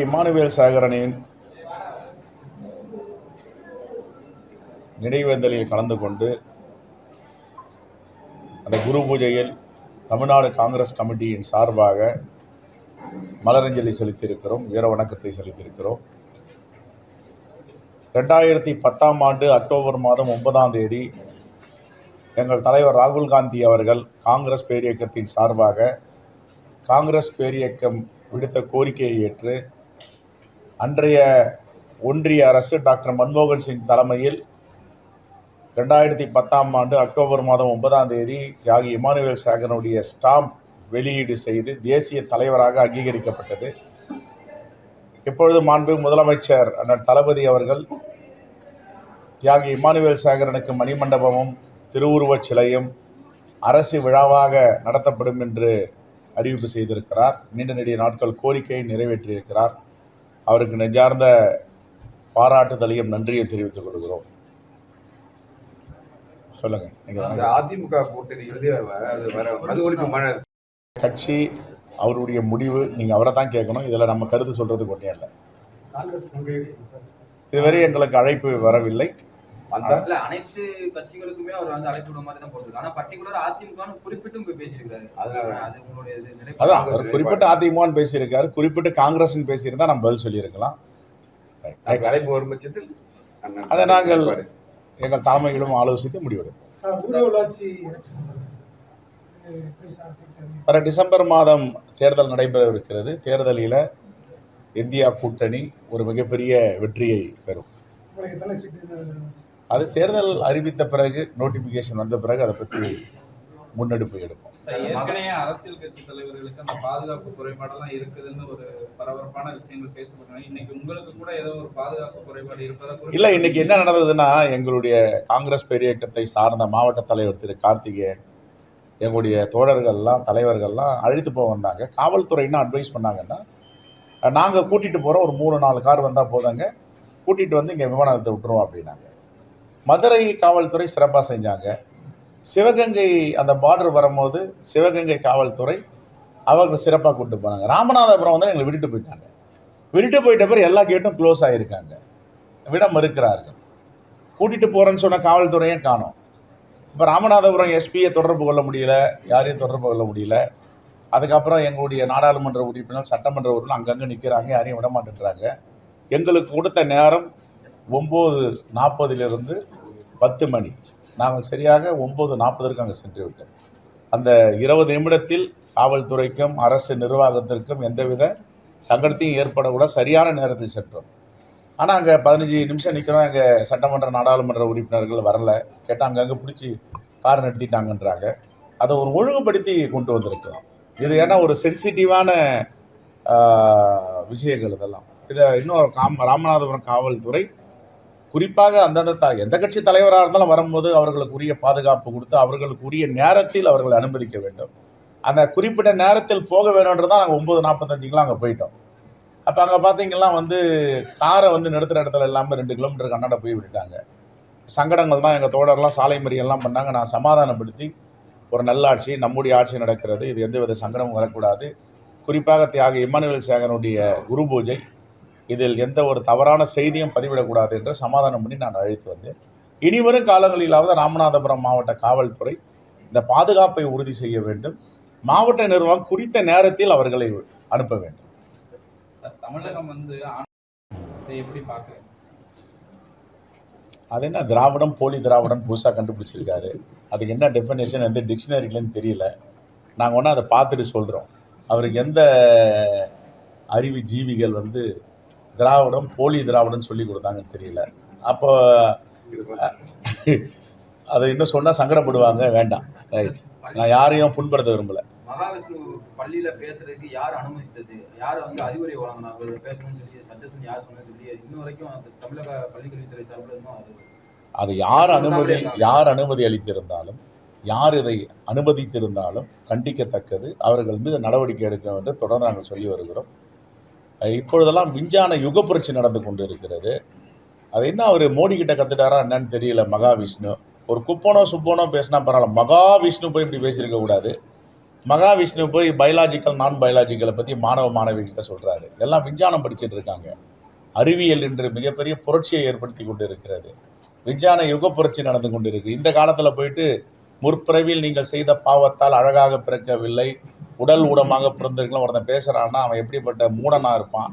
Emmanuel சேகரனின் நினைவேந்தலில் கலந்து கொண்டு அந்த குரு பூஜையில் தமிழ்நாடு காங்கிரஸ் கமிட்டியின் சார்பாக மலரஞ்சலி செலுத்தியிருக்கிறோம் வீர வணக்கத்தை செலுத்தியிருக்கிறோம். ரெண்டாயிரத்தி பத்தாம் ஆண்டு அக்டோபர் மாதம் ஒன்பதாம் தேதி எங்கள் தலைவர் ராகுல் காந்தி அவர்கள் காங்கிரஸ் பேரியக்கத்தின் சார்பாக காங்கிரஸ் பேரியக்கம் விடுத்த கோரிக்கையை ஏற்று அன்றைய ஒன்றிய அரசு டாக்டர் மன்மோகன் சிங் தலைமையில் ரெண்டாயிரத்தி பத்தாம் ஆண்டு அக்டோபர் மாதம் ஒன்பதாம் தேதி தியாகி இமானுவேல் சேகரனுடைய ஸ்டாம்ப் வெளியீடு செய்து தேசிய தலைவராக அங்கீகரிக்கப்பட்டது. இப்பொழுது மாண்பு முதலமைச்சர் அண்ணன் தளபதி அவர்கள் தியாகி இமானுவேல் சேகரனுக்கு மணிமண்டபமும் திருவுருவச் சிலையும் அரசு விழாவாக நடத்தப்படும் என்று அறிவிப்பு செய்திருக்கிறார். நீண்ட நெடிய நாட்கள் கோரிக்கையை நிறைவேற்றியிருக்கிறார். அவருக்கு நெஞ்சார்ந்த பாராட்டுதலையும் நன்றியை தெரிவித்துக் கொள்கிறோம். சொல்லுங்க. அதிமுக கூட்டணி கட்சி அவருடைய முடிவு நீங்க அவரை தான் கேட்கணும். இதுல நம்ம கருத்து சொல்றதுக்கு ஒன்றே இல்லை இதுவரை எங்களுக்கு அழைப்பு வரவில்லை. இல்ல அனைத்து கட்சிகளுக்குமே அவர் வந்து அழைப்பு விட மாதிரி தான் போட்டிருக்கு. ஆனா பர்டிகுலர் அதிமுக குறிப்பிட்டும் போய் பேசியிருக்காரு அது உங்களுடைய. அதான் அவர் குறிப்பிட்ட அதிமுகன்னு பேசியிருக்காரு குறிப்பிட்டு காங்கிரஸ்ன்னு பேசியிருந்தா நம்ம பதில் சொல்லியிருக்கலாம். அழைப்பு வரும் பட்சத்தில் அதை நாங்கள். எங்கள் தலைமையிலும் ஆலோசித்து முடிவெடுப்போம் வர டிசம்பர் மாதம் தேர்தல் நடைபெறவிருக்கிறது. தேர்தலில் இந்தியா கூட்டணி ஒரு மிகப்பெரிய வெற்றியை பெறும். உங்களுக்கு எத்தனை சீட்டு? அது தேர்தல் அறிவித்த பிறகு நோட்டிஃபிகேஷன் வந்த பிறகு அதை பற்றி முன்னெடுப்பு எடுப்போம். ஏற்கனவே அரசியல் கட்சி தலைவர்களுக்கு அந்த பாதுகாப்பு குறைபாடெல்லாம் இருக்குதுன்னு ஒரு பரபரப்பான விஷயங்கள் பேசப்படுறாங்க இன்னைக்கு உங்களுக்கு கூட ஏதோ ஒரு பாதுகாப்பு குறைபாடு இருப்பதா குறிப்பிட்டு- இல்லை இன்னைக்கு என்ன நடந்ததுன்னா எங்களுடைய காங்கிரஸ் பேரியக்கத்தை சார்ந்த மாவட்ட தலைவர் திரு கார்த்திகேயன் எங்களுடைய தோழர்கள்லாம் தலைவர்கள்லாம் அழைத்து போக வந்தாங்க. காவல்துறை என்ன அட்வைஸ் பண்ணாங்கன்னா நாங்கள் கூட்டிகிட்டு போகிறோம் ஒரு மூணு நாலு கார் வந்தால் போதாங்க. கூட்டிகிட்டு வந்து இங்கே விமானத்தை விட்டுருவோம் அப்படின்னாங்க. மதுரை காவல்துறை சிறப்பாக செஞ்சாங்க. சிவகங்கை அந்த பார்டர் வரும்போது சிவகங்கை காவல்துறை அவர்கள் சிறப்பாக கூப்பிட்டு போனாங்க. ராமநாதபுரம் வந்து எங்களை விட்டுட்டு போயிட்டாங்க. விட்டுட்டு போயிட்ட பிறகு எல்லா கேட்டும் க்ளோஸ் ஆகியிருக்காங்க விட மறுக்கிறார்கள். கூட்டிகிட்டு போகிறேன்னு சொன்ன காவல்துறையும் காணோம். இப்போ ராமநாதபுரம் எஸ்பியை தொடர்பு கொள்ள முடியல யாரையும் தொடர்பு கொள்ள முடியல. அதுக்கப்புறம் எங்களுடைய நாடாளுமன்ற உறுப்பினர் சட்டமன்ற உறுப்பினர் அங்கங்கே நிற்கிறாங்க யாரையும் விட மாட்டேன்றாங்க. எங்களுக்கு கொடுத்த நேரம் ஒம்பது நாற்பதிலிருந்து பத்து மணி. நாங்கள் சரியாக ஒம்பது நாற்பதற்கு அங்கே சென்று விட்டோம் அந்த இருபது நிமிடத்தில் காவல்துறைக்கும் அரசு நிர்வாகத்திற்கும் எந்தவித சங்கடத்தையும் ஏற்படக்கூட சரியான நேரத்தில் சென்றோம். ஆனால் அங்கே பதினஞ்சு நிமிஷம் நிற்கிறோம் எங்கள் சட்டமன்ற நாடாளுமன்ற உறுப்பினர்கள் வரல. கேட்டால் அங்கங்கே பிடிச்சி கார் நிறுத்திட்டாங்கன்றாங்க. அதை ஒரு ஒழுங்குபடுத்தி கொண்டு வந்திருக்கலாம் இது ஏன்னா ஒரு சென்சிட்டிவான விஷயங்கள் இதெல்லாம். இதை இன்னும் காம் ராமநாதபுரம் காவல்துறை குறிப்பாக அந்தந்த த எந்த கட்சி தலைவராக இருந்தாலும் வரும்போது அவர்களுக்கு உரிய பாதுகாப்பு கொடுத்து அவர்களுக்கு உரிய நேரத்தில் அவர்களை அனுமதிக்க வேண்டும். அந்த குறிப்பிட்ட நேரத்தில் போக வேணுன்றதான் நாங்கள் ஒம்பது நாற்பத்தஞ்சுக்கெலாம் அங்கே போயிட்டோம். அப்போ அங்கே பார்த்தீங்கன்னா வந்து காரை வந்து நிறுத்துகிற இடத்துல இல்லாமல் ரெண்டு கிலோமீட்டர் கண்ணாட போய் விட்டுட்டாங்க. சங்கடங்கள் தான் எங்கள் தோழர்லாம் சாலை மறியல்லாம் பண்ணாங்க. நான் சமாதானப்படுத்தி ஒரு நல்லாட்சி நம்முடைய ஆட்சி நடக்கிறது. இது எந்தவித சங்கடமும் வரக்கூடாது. குறிப்பாக தியாக இமானுவேல் சேகனுடைய குரு பூஜை இதில் எந்த ஒரு தவறான செய்தியும் பதிவிடக்கூடாது என்று சமாதானம் பண்ணி நான் அழைத்து வந்தேன். இனிவரும் காலங்களிலாவது ராமநாதபுரம் மாவட்ட காவல்துறை இந்த பாதுகாப்பை உறுதி செய்ய வேண்டும். மாவட்ட நிர்வாகம் குறித்த நேரத்தில் அவர்களை அனுப்ப வேண்டும். தமிழகம் வந்து எப்படி பார்க்குறீங்க? அது என்ன திராவிடம் போலி திராவிடம் புதுசாக கண்டுபிடிச்சிருக்காரு. அதுக்கு என்ன டெஃபினேஷன் எந்த டிக்ஷனரியிலன்னு தெரியல. நாங்கள் ஒன்றா அதை பார்த்துட்டு சொல்கிறோம் அவருக்கு எந்த அறிவு ஜீவிகள் வந்து திராவிடம் போலி திராவிடம் சொல்லி கொடுத்தாங்கன்னு தெரியல. அப்போ அதை இன்னும் சொன்னால் சங்கடப்படுவாங்க வேண்டாம். ரைட் நான் யாரையும் புண்படுத்த விரும்பலை. மகாவிஷ்ணு பள்ளியில பேசுறதுக்கு யார் அனுமதித்தது? யார் வந்து அறிவுரை வழங்கினா அவர் பேசணும்னு சொல்லி சஜஷன் யார் சொன்னது சொல்லி இன்ன வரைக்கும் அந்த தமிழக பள்ளிக்கல்வித்துறை சார்பில் இன்னும் அது யார் அனுமதி யார் அனுமதி அளித்திருந்தாலும் யார் இதை அனுமதித்திருந்தாலும் கண்டிக்கத்தக்கது. அவர்கள் மீது நடவடிக்கை எடுக்க வேண்டும் தொடர்ந்து நாங்கள் சொல்லி வருகிறோம். இப்பொழுதெல்லாம் விஞ்ஞான யுக புரட்சி நடந்து கொண்டு இருக்கிறது அது என்ன அவர் மோடி கிட்ட கத்துட்டாரா என்னன்னு தெரியல மகாவிஷ்ணு. ஒரு குப்பனோ சுப்பனோ பேசினா பரவாயில்ல. மகாவிஷ்ணு போய் இப்படி பேசியிருக்க கூடாது. மகாவிஷ்ணு போய் பயாலாஜிக்கல் நான் பயாலாஜிக்கலை பற்றி மாணவ மாணவிகிட்ட சொல்கிறாரு எல்லாம் விஞ்ஞானம் படிச்சுட்டு இருக்காங்க. அறிவியல் என்று மிகப்பெரிய புரட்சியை ஏற்படுத்தி கொண்டு இருக்கிறது விஞ்ஞான யுக புரட்சி நடந்து கொண்டு இருக்கு இந்த காலத்தில் போயிட்டு முற்பிறவியில் நீங்கள் செய்த பாவத்தால் அழகாக பிறக்கவில்லை. உடல் ஊடமாக பிறந்திருக்கலாம் ஒருத்தன் பேசுகிறான்னா அவன் எப்படிப்பட்ட மூடனாக இருப்பான்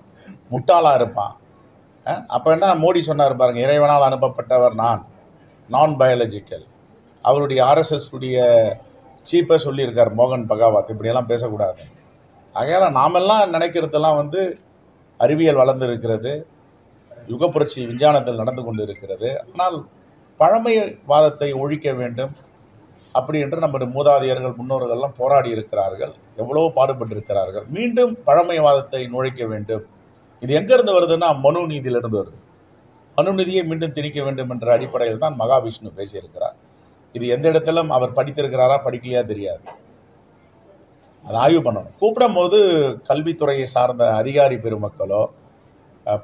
முட்டாளாக இருப்பான். அப்போ என்ன மோடி சொன்னார் பாருங்க இறைவனால் அனுப்பப்பட்டவர் நான் நான் பயாலஜிக்கல் அவருடைய ஆர்எஸ்எஸ் உடைய சீப்பை சொல்லியிருக்கார் மோகன் பகாவத் இப்படியெல்லாம் பேசக்கூடாது ஆகையால் நாமெல்லாம் நினைக்கிறதெல்லாம் வந்து அறிவியல் வளர்ந்து யுக புரட்சி விஞ்ஞானத்தில் நடந்து கொண்டு இருக்கிறது ஆனால் பழமைவாதத்தை ஒழிக்க வேண்டும் அப்படி என்று நம்முடைய மூதாதையர்கள் முன்னோர்கள்லாம் போராடி இருக்கிறார்கள். எவ்வளோ பாடுபட்டிருக்கிறார்கள். மீண்டும் பழமைவாதத்தை நுழைக்க வேண்டும். இது எங்கேருந்து வருதுன்னா மனு நீதியிலிருந்து வருது. மனு நீதியை மீண்டும் திணிக்க வேண்டும் என்ற அடிப்படையில் தான் மகாவிஷ்ணு பேசியிருக்கிறார். இது எந்த இடத்திலும் அவர் படித்திருக்கிறாரா படிக்கலையா தெரியாது. அதை ஆய்வு பண்ணணும். கூப்பிடும் போது கல்வித்துறையை சார்ந்த அதிகாரி பெருமக்களோ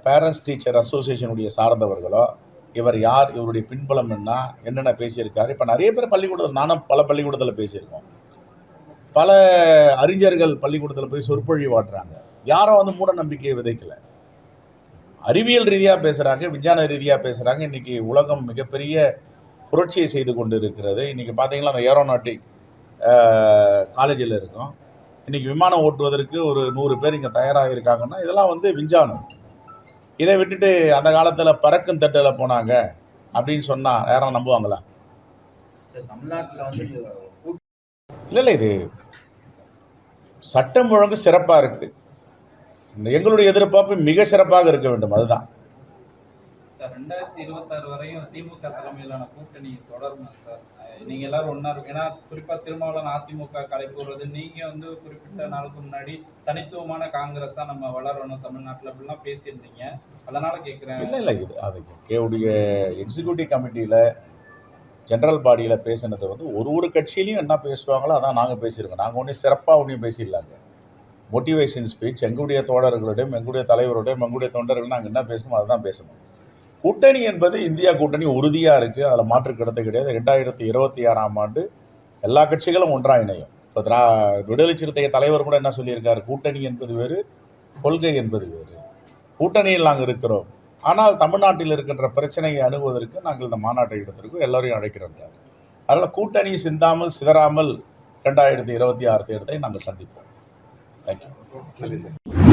பேரண்ட்ஸ் டீச்சர் அசோசியேஷனுடைய சார்ந்தவர்களோ இவர் யார் இவருடைய பின்புலம் என்ன என்னென்ன பேசியிருக்காரு. இப்போ நிறைய பேர் பள்ளிக்கூடத்தில் நானும் பல பள்ளிக்கூடத்தில் பேசியிருக்கோம். பல அறிஞர்கள் பள்ளிக்கூடத்தில் போய் சொற்பொழிவாட்டுறாங்க. யாரும் வந்து மூட நம்பிக்கையை விதைக்கல. அறிவியல் ரீதியாக பேசுகிறாங்க விஞ்ஞான ரீதியாக பேசுகிறாங்க இன்றைக்கி உலகம் மிகப்பெரிய புரட்சியை செய்து கொண்டு இருக்கிறது இன்றைக்கி பார்த்தீங்கன்னா அந்த ஏரோநாட்டிக் காலேஜில் இருக்கும். இன்றைக்கி விமானம் ஓட்டுவதற்கு ஒரு நூறு பேர் இங்கே தயாராக இருக்காங்கன்னா இதெல்லாம் வந்து விஞ்ஞானம். இதை விட்டுட்டு அந்த காலத்தில் பறக்கும் தட்டில் போனாங்க அப்படின்னு சொன்னால் யாரும் நம்புவாங்களா? தமிழ்நாட்டில் வந்து இல்லை இல்லை இது சட்டம் ஒழுங்கு சிறப்பாக இருக்குது எங்களுடைய எதிர்பார்ப்பு மிக சிறப்பாக இருக்க வேண்டும் அதுதான். சார் ரெண்டாயிரத்தி இருபத்தாறு வரையும் திமுக தலைமையிலான கூட்டணி தொடரும் சார். நீங்க எல்லாரும் ஒன்னா இருக்கும் ஏன்னா குறிப்பா திருமாவளவன் அதிமுக கலைக்கூறுறது நீங்க வந்து குறிப்பிட்ட நாளுக்கு முன்னாடி தனித்துவமான காங்கிரஸா நம்ம வளரணும் தமிழ்நாட்டுல அப்படிலாம் பேசியிருந்தீங்க. அதனால கேக்குறேன். இல்லை இல்லை இது அது கேவுடைய எக்ஸிக்யூட்டிவ் கமிட்டியில் ஜென்ரல் பாடியில் பேசினது வந்து ஒரு ஒரு கட்சியிலையும் என்ன பேசுவாங்களோ அதான் நாங்கள் பேசியிருக்கோம். நாங்கள் ஒன்றும் சிறப்பாக ஒன்றையும் பேசிடலாங்க. மோட்டிவேஷன் ஸ்பீச் எங்களுடைய தோழர்களிடம் எங்களுடைய தலைவருடையும் எங்களுடைய தொண்டர்கள் நாங்கள் என்ன பேசணுமோ அதுதான் பேசணும். கூட்டணி என்பது இந்தியா கூட்டணி உறுதியாக இருக்குது அதில் மாற்று கிடத்த கிடையாது. ரெண்டாயிரத்தி இருபத்தி ஆறாம் ஆண்டு எல்லா கட்சிகளும் ஒன்றாக இணையும். இப்போ திரா விடுதலை சிறுத்தைகள் தலைவர் கூட என்ன சொல்லியிருக்காரு? கூட்டணி என்பது வேறு கொள்கை என்பது வேறு. கூட்டணியில் நாங்கள் இருக்கிறோம். ஆனால் தமிழ்நாட்டில் இருக்கின்ற பிரச்சனையை அணுகுவதற்கு நாங்கள் இந்த மாநாட்டை எடுத்திருக்கோம். எல்லோரையும் அழைக்கிறோம் அதனால் கூட்டணி சிந்தாமல் சிதறாமல் ரெண்டாயிரத்தி இருபத்தி ஆறு தேர்தலை நாங்கள் சந்திப்போம். தேங்க்யூ